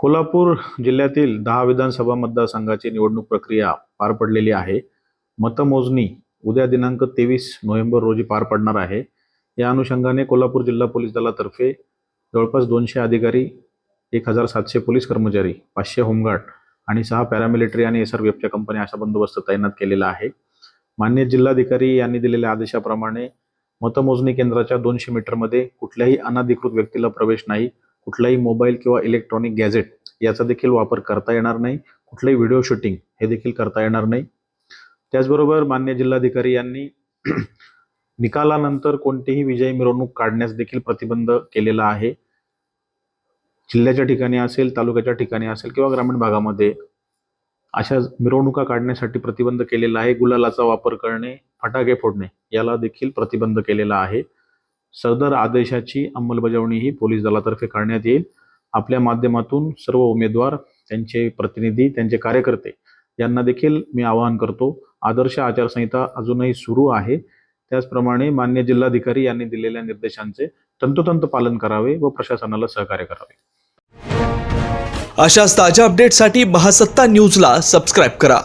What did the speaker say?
कोल्हापूर जिल्ह्यातील दहा विधानसभा मतदारसंघाची निवडणूक प्रक्रिया पार पडलेली आहे. मतमोजणी उद्या दिनांक तेवीस नोव्हेंबर रोजी पार पडणार आहे. या अनुषंगाने कोल्हापूर जिल्हा पोलीस दलातर्फे जवळपास दोनशे अधिकारी एक हजार सातशे पोलीस कर्मचारी पाचशे होमगार्ड आणि सहा पॅरामिलिटरी आणि एस आर बी एफच्या कंपन्या असा बंदोबस्त तैनात केलेला आहे. मान्य जिल्हाधिकारी यांनी दिलेल्या आदेशाप्रमाणे मतमोजणी केंद्राच्या दोनशे मीटरमध्ये कुठल्याही अनधिकृत व्यक्तीला प्रवेश नाही. कुठलाही मोबाईल किंवा इलेक्ट्रॉनिक गॅजेट याचा देखील वापर करता येणार नाही. कुठलंही व्हिडिओ शूटिंग हे देखील करता येणार नाही. त्याचबरोबर मान्य जिल्हाधिकारी यांनी निकालानंतर कोणतीही विजयी मिरवणूक काढण्यास देखील प्रतिबंध केलेला आहे. जिल्ह्याच्या ठिकाणी असेल तालुक्याच्या ठिकाणी असेल किंवा ग्रामीण भागामध्ये अशा मिरवणुका काढण्यासाठी प्रतिबंध केलेला आहे. गुलालाचा वापर करणे फटाके फोडणे याला देखील प्रतिबंध केलेला आहे. सदर आदेशाची अंमलबजावणी ही पोलीस दलातर्फे करण्यात येईल. आपल्या माध्यमातून सर्व उमेदवार त्यांचे प्रतिनिधी त्यांचे कार्यकर्ते यांना देखील मी आवाहन करतो आदर्श आचारसंहिता अजूनही सुरू आहे. त्याचप्रमाणे मान्य जिल्हाधिकारी यांनी दिलेल्या निर्देशांचे तंतोतंत पालन करावे व प्रशासनाला सहकार्य करावे. अशाच ताज्या अपडेटसाठी महासत्ता न्यूजला सबस्क्राईब करा.